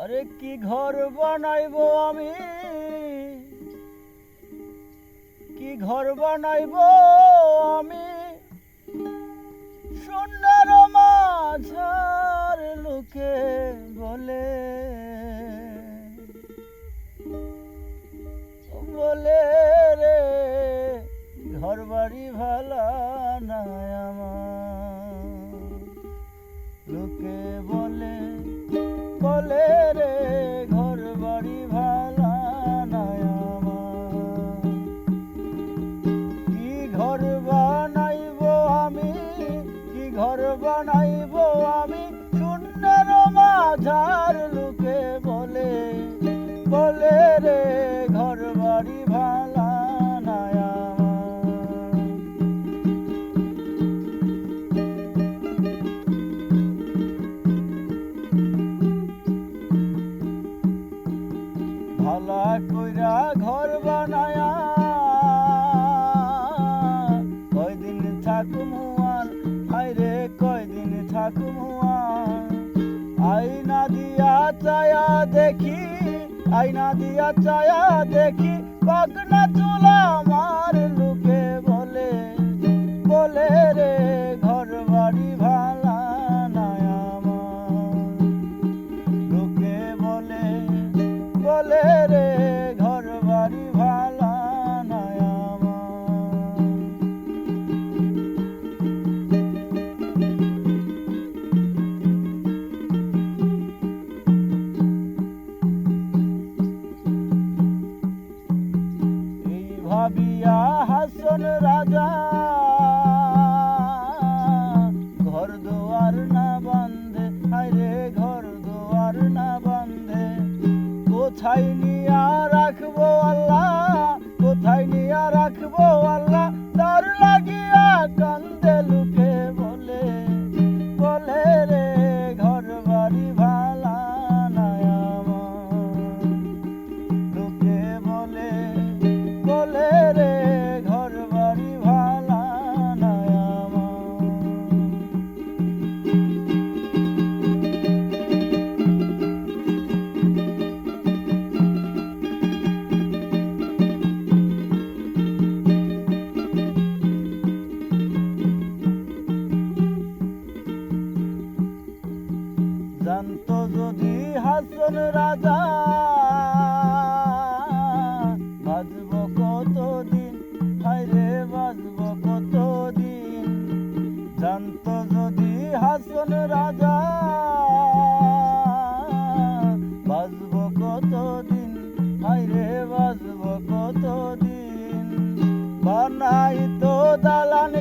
আরে কি ঘর বানাইব আমি? কি ঘর বানাইব আমি? সোনার মাঝার লোকে বলে। বলে রে, ঘর বাড়ি ভালা নাই আমার। লোকে বলে বলে ঘর বানাইব আমি শূন্যের মাঝার লোকে বলে বলে রে ঘর বাড়ি ভালা ভালা কইরা ঘর বানায়া, কয়দিন থাকুমু দিয়া চায়া দেখি আইনা দিয়া চায়া দেখি পাকনা চুলা আমার ভাবিয়া হাসন রাজা। ঘর দুয়ার না বান্ধে আরে ঘর দুয়ার না বান্ধে। কোথায় নিয়া রাখব আল্লাহ, কোথায় নিয়া রাখব আল্লাহ, তার লাগিয়া কান্দে জানত যদি হাসন রাজা, বাজব কতদিন? হাইরে বাজব কতদিন? জানত যদি হাসন রাজা, বাজব কতদিন? হাইরে বাজব কতদিন? বানাই তো দালান